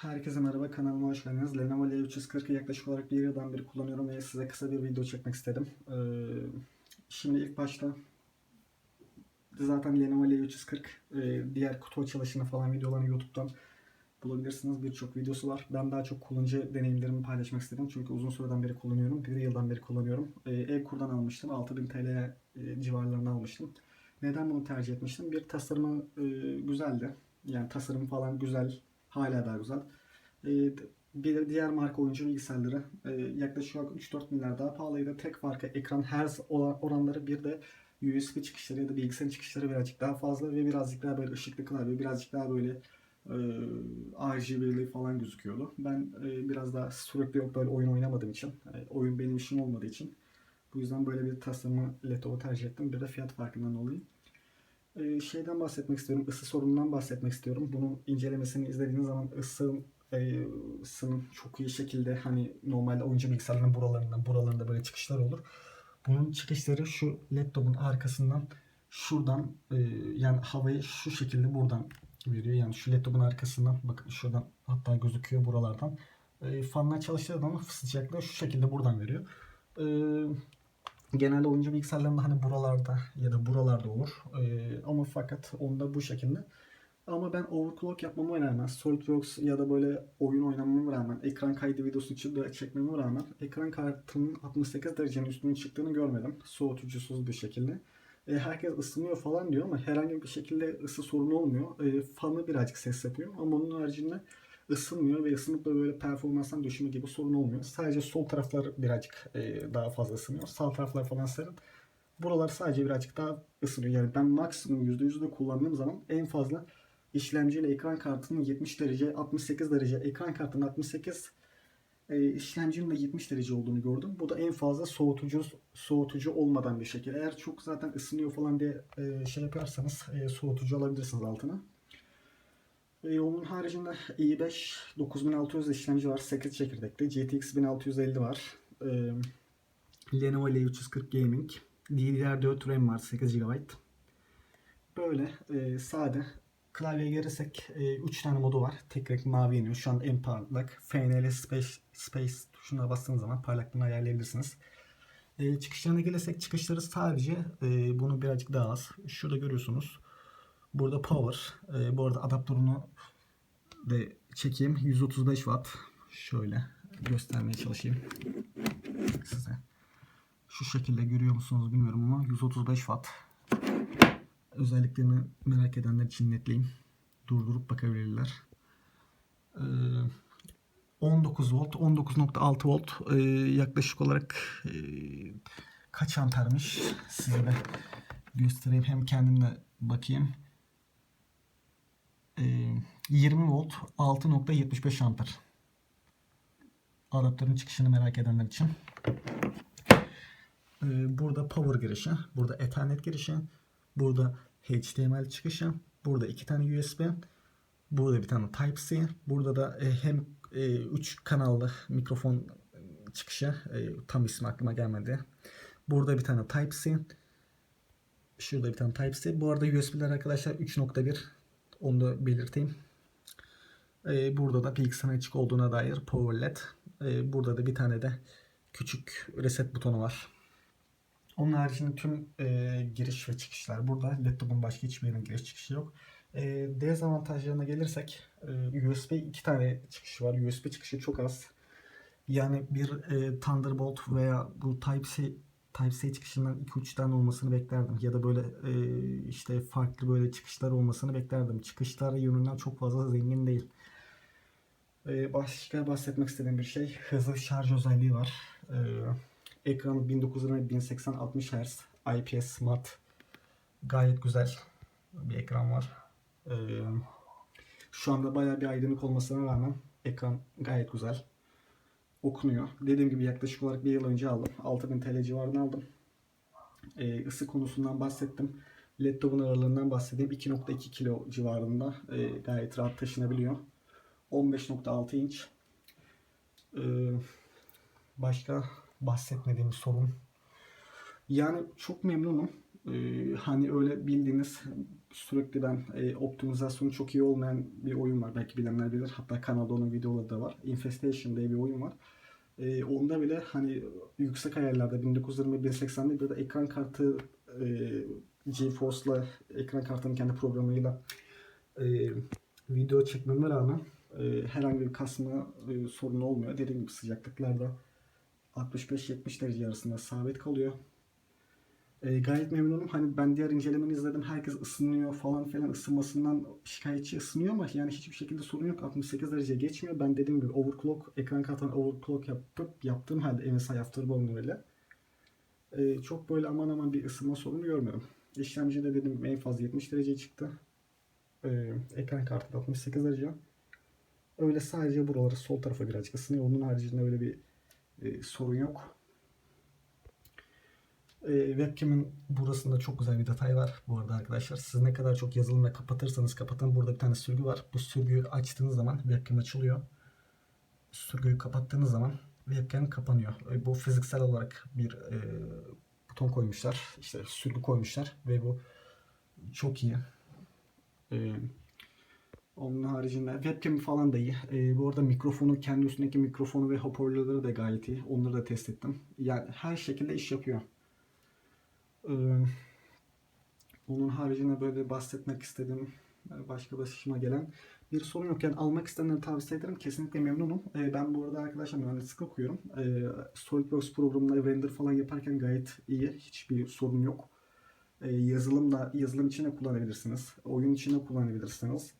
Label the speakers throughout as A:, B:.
A: Herkese merhaba kanalıma hoş geldiniz. Lenovo L340'ı yaklaşık olarak bir yıldan beri kullanıyorum ve size kısa bir video çekmek istedim. Ee, şimdi ilk başta zaten Lenovo L340 e, diğer kutu açılışını falan videolarını YouTube'dan bulabilirsiniz. Birçok videosu var. Ben daha çok kullanıcı deneyimlerimi paylaşmak istedim. Çünkü uzun süreden beri kullanıyorum. Bir yıldan beri kullanıyorum. E, Evkur'dan almıştım. 6000 TL e, civarlarında almıştım. Neden bunu tercih etmiştim? Bir tasarımı e, güzeldi. Yani tasarım falan güzel. Hala daha güzel. E, bir diğer marka oyuncu bilgisayarları e, yaklaşık olarak 3-4 milyar daha pahalıydı. Tek farkı ekran olan oranları bir de USB çıkışları ya da bilgisayar çıkışları birazcık daha fazla ve birazcık daha böyle ışıklı klavye, birazcık daha böyle e, RGB'li falan gözüküyordu. Ben e, biraz daha sürekli yok böyle oyun oynamadığım için, e, oyun benim işim olmadığı için bu yüzden böyle bir tasarımı Lenovo tercih ettim. Bir de fiyat farkından dolayı. E, şeyden bahsetmek istiyorum, ısı sorunundan bahsetmek istiyorum. Bunun incelemesini izlediğiniz zaman ısı e, ısının çok iyi şekilde hani normalde oyuncu bilgisayarların buralarında buralarında böyle çıkışlar olur. Bunun çıkışları şu laptopun arkasından şuradan e, yani havayı şu şekilde buradan veriyor. Yani şu laptopun arkasından bakın şuradan hatta gözüküyor buralardan. E, fanlar çalıştığı zaman sıcaklığı şu şekilde buradan veriyor. Genelde oyuncu bilgisayarlarında hani buralarda ya da buralarda olur. E, ama fakat onda bu şekilde. Ama ben overclock yapmama rağmen, SolidWorks ya da böyle oyun oynamama rağmen, ekran kaydı videosu için de çekmeme rağmen ekran kartının 68 derecenin üstüne çıktığını görmedim. Soğutucusuz bir şekilde. E, herkes ısınıyor falan diyor ama herhangi bir şekilde ısı sorunu olmuyor. E, fanı birazcık ses yapıyor ama onun haricinde ısınmıyor ve ısınıp da böyle performanstan düşme gibi sorun olmuyor. Sadece sol taraflar birazcık e, daha fazla ısınıyor. Sağ taraflar falan serin. Buralar sadece birazcık daha ısınıyor. Yani ben maksimum %100'de kullandığım zaman en fazla işlemciyle ekran kartının 70 derece, 68 derece, ekran kartının 68 e, işlemcinin de 70 derece olduğunu gördüm. Bu da en fazla soğutucu soğutucu olmadan bir şekilde. Eğer çok zaten ısınıyor falan diye e, şey yaparsanız e, soğutucu alabilirsiniz altına. E, onun haricinde i5 9600 işlemci var. 8 çekirdekli. GTX 1650 var. E, Lenovo L340 Gaming. DDR4 RAM var 8 GB. Böyle e, sade klavyeye gelirsek 3 e, tane modu var. Tek renk mavi yanıyor. Şu an en parlak. FNL Space, Space tuşuna bastığınız zaman parlaklığını ayarlayabilirsiniz. E, çıkışlarına gelirsek çıkışları sadece e, bunu birazcık daha az. Şurada görüyorsunuz. Burada power. E, bu arada adaptörünü de çekeyim. 135 watt. Şöyle göstermeye çalışayım size. Şu şekilde görüyor musunuz bilmiyorum ama 135 watt özelliklerini merak edenler için netleyeyim. Durdurup bakabilirler. Ee, 19 volt, 19.6 volt ee, yaklaşık olarak ee, kaç ampermiş size de göstereyim. Hem kendim de bakayım. Ee, 20 volt 6.75 amper. Adaptörün çıkışını merak edenler için. Ee, burada power girişi, burada ethernet girişi, Burada HDMI çıkışı. Burada iki tane USB. Burada bir tane Type-C. Burada da e, hem 3 e, kanallı mikrofon çıkışı. E, tam ismi aklıma gelmedi. Burada bir tane Type-C. Şurada bir tane Type-C. Bu arada USB'ler arkadaşlar 3.1. Onu da belirteyim. Burada da bilgisayarın açık olduğuna dair Power LED. Burada da bir tane de küçük reset butonu var. Onun haricinde tüm e, giriş ve çıkışlar burada. Laptopun başka hiçbir yerine giriş çıkışı yok. E, dezavantajlarına gelirsek e, USB iki tane çıkışı var. USB çıkışı çok az. Yani bir e, Thunderbolt veya bu Type-C Type-C çıkışından 2-3 tane olmasını beklerdim. Ya da böyle e, işte farklı böyle çıkışlar olmasını beklerdim. Çıkışlar yönünden çok fazla zengin değil. E, başka bahsetmek istediğim bir şey hızlı şarj özelliği var. E, Ekranı 1920 1080 60 Hz IPS mat gayet güzel bir ekran var. Ee, şu anda bayağı bir aydınlık olmasına rağmen ekran gayet güzel. Okunuyor. Dediğim gibi yaklaşık olarak bir yıl önce aldım. 6000 TL civarında aldım. Ee, ısı konusundan bahsettim. Laptopun ağırlığından bahsedeyim. 2.2 kilo civarında e, gayet rahat taşınabiliyor. 15.6 inç. Ee, başka bahsetmediğim sorun. Yani çok memnunum. Ee, hani öyle bildiğiniz sürekli ben e, optimizasyonu çok iyi olmayan bir oyun var. Belki bilenler bilir. Hatta kanalda onun videoları da var. Infestation diye bir oyun var. E, onda bile hani yüksek ayarlarda 1920 1080'de bir de ekran kartı e, GeForce'la ekran kartının kendi programıyla e, video çekmeme rağmen e, herhangi bir kasma e, sorunu olmuyor. Dediğim gibi sıcaklıklarda 65-70 derece arasında sabit kalıyor. E, gayet memnunum. Hani ben diğer incelemeni izledim. Herkes ısınıyor falan filan. ısınmasından şikayetçi ısınıyor ama yani hiçbir şekilde sorun yok. 68 derece geçmiyor. Ben dediğim gibi overclock, ekran kartına overclock yapıp yaptığım halde MSI Afterburner ile e, çok böyle aman aman bir ısınma sorunu görmüyorum. İşlemci de gibi en fazla 70 derece çıktı. E, ekran kartı da 68 derece. Öyle sadece buraları sol tarafa birazcık ısınıyor. Onun haricinde öyle bir e, sorun yok. E, webcam'in burasında çok güzel bir detay var bu arada arkadaşlar. Siz ne kadar çok yazılımla kapatırsanız kapatın. Burada bir tane sürgü var. Bu sürgüyü açtığınız zaman webcam açılıyor. Sürgüyü kapattığınız zaman webcam kapanıyor. E, bu fiziksel olarak bir e, buton koymuşlar. İşte sürgü koymuşlar ve bu çok iyi. E, onun haricinde webcam falan da iyi. E, bu arada mikrofonu, kendi üstündeki mikrofonu ve hoparlörleri de gayet iyi. Onları da test ettim. Yani her şekilde iş yapıyor. Onun haricinde böyle bahsetmek istediğim e, başka başıma gelen bir sorun yok. Yani almak isteyenleri tavsiye ederim. Kesinlikle memnunum. E, ben bu arada arkadaşlar mühendislik okuyorum. E, SolidWorks programında render falan yaparken gayet iyi. Hiçbir sorun yok. E, yazılım da yazılım için de kullanabilirsiniz. Oyun için de kullanabilirsiniz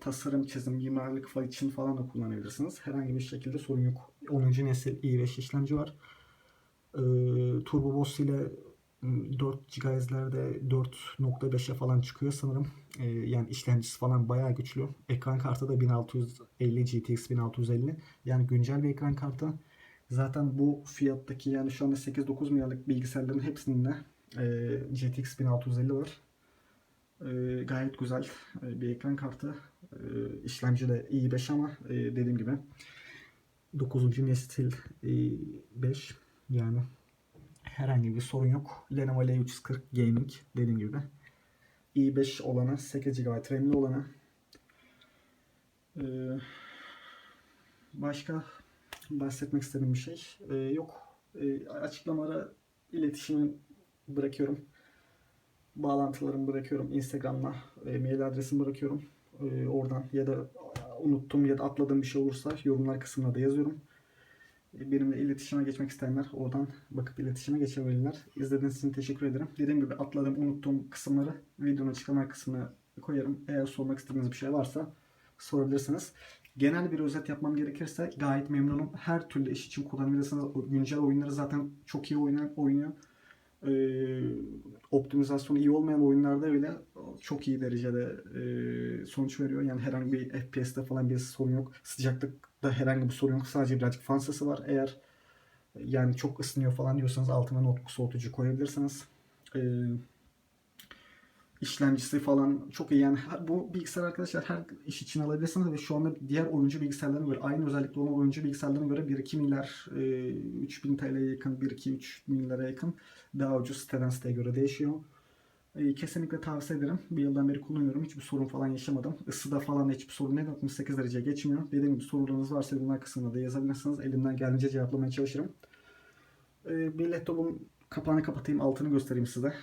A: tasarım, çizim, mimarlık falan için falan da kullanabilirsiniz. Herhangi bir şekilde sorun yok. 10. nesil i5 işlemci var. Turbo Boss ile 4 GHz'lerde 4.5'e falan çıkıyor sanırım. E, yani işlemcisi falan bayağı güçlü. Ekran kartı da 1650 GTX 1650. Yani güncel bir ekran kartı. Zaten bu fiyattaki yani şu anda 8-9 milyarlık bilgisayarların hepsinde e, GTX 1650 var. E, gayet güzel e, bir ekran kartı. E, işlemci de i5 ama e, dediğim gibi 9. nesil e, 5 yani herhangi bir sorun yok. Lenovo L340 Gaming dediğim gibi. i5 olanı 8 GB RAM'li olanı. E, başka bahsetmek istediğim bir şey e, yok. E, açıklamalara iletişimi bırakıyorum bağlantılarımı bırakıyorum Instagram'la. E, mail adresimi bırakıyorum. E, oradan ya da unuttum ya da atladığım bir şey olursa yorumlar kısmına da yazıyorum. Benimle iletişime geçmek isteyenler oradan bakıp iletişime geçebilirler. İzlediğiniz için teşekkür ederim. Dediğim gibi atladığım, unuttuğum kısımları videonun açıklama kısmına koyarım. Eğer sormak istediğiniz bir şey varsa sorabilirsiniz. Genel bir özet yapmam gerekirse gayet memnunum. Her türlü iş için kullanabilirsiniz. Güncel oyunları zaten çok iyi oynayan, oynuyor e, optimizasyonu iyi olmayan oyunlarda bile çok iyi derecede e, sonuç veriyor. Yani herhangi bir FPS'te falan bir sorun yok. Sıcaklıkta herhangi bir sorun yok. Sadece birazcık fan sesi var. Eğer yani çok ısınıyor falan diyorsanız altına notebook soğutucu koyabilirsiniz. E, işlemcisi falan çok iyi. Yani bu bilgisayar arkadaşlar her iş için alabilirsiniz ve şu anda diğer oyuncu bilgisayarlarına göre aynı özellikle olan oyuncu bilgisayarlarına göre 1-2 milyar e, 3000 TL'ye yakın 1-2-3 milyara yakın daha ucuz siteden siteye göre değişiyor. E, kesinlikle tavsiye ederim. Bir yıldan beri kullanıyorum. Hiçbir sorun falan yaşamadım. Isıda falan hiçbir sorun yok. 68 derece geçmiyor. Dediğim gibi sorularınız varsa yorumlar kısmında da yazabilirsiniz. Elimden geldiğince cevaplamaya çalışırım. E, bir laptopun kapağını kapatayım. Altını göstereyim size.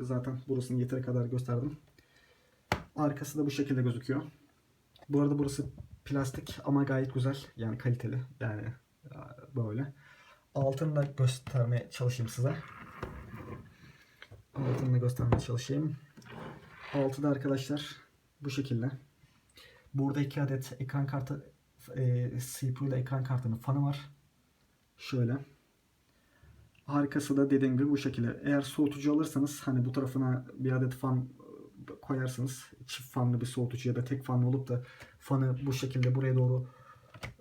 A: Zaten burasını yeteri kadar gösterdim. Arkası da bu şekilde gözüküyor. Bu arada burası plastik ama gayet güzel. Yani kaliteli. Yani böyle. Altını da göstermeye çalışayım size. Altını da göstermeye çalışayım. Altı da arkadaşlar bu şekilde. Burada iki adet ekran kartı e, CPU ile ekran kartının fanı var. Şöyle. Arkası da dediğim gibi bu şekilde. Eğer soğutucu alırsanız hani bu tarafına bir adet fan koyarsınız. Çift fanlı bir soğutucu ya da tek fanlı olup da fanı bu şekilde buraya doğru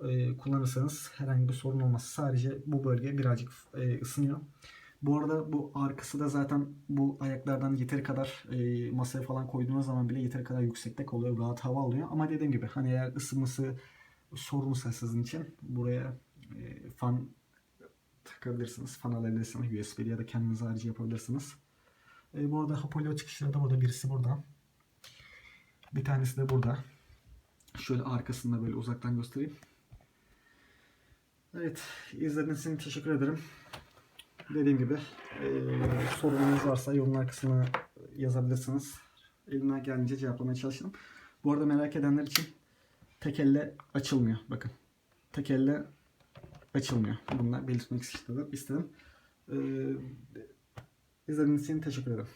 A: e, kullanırsanız herhangi bir sorun olmaz. Sadece bu bölge birazcık e, ısınıyor. Bu arada bu arkası da zaten bu ayaklardan yeteri kadar e, masaya falan koyduğunuz zaman bile yeteri kadar yüksekte kalıyor. Rahat hava alıyor. Ama dediğim gibi hani eğer ısınması sorunsa sizin için buraya e, fan takabilirsiniz. Fan alabilirsiniz. USB ya da kendiniz harici yapabilirsiniz. E, bu arada Hapollo çıkışları da burada. Birisi burada. Bir tanesi de burada. Şöyle arkasında böyle uzaktan göstereyim. Evet, izlediğiniz için teşekkür ederim. Dediğim gibi e, sorunlarınız varsa yorumlar kısmına yazabilirsiniz. Elimden geldiğince cevaplamaya çalışırım. Bu arada merak edenler için tek elle açılmıyor. Bakın. Tek elle açılmıyor. Bunlar belirtmek istedim. istedim. Ee, için teşekkür ederim.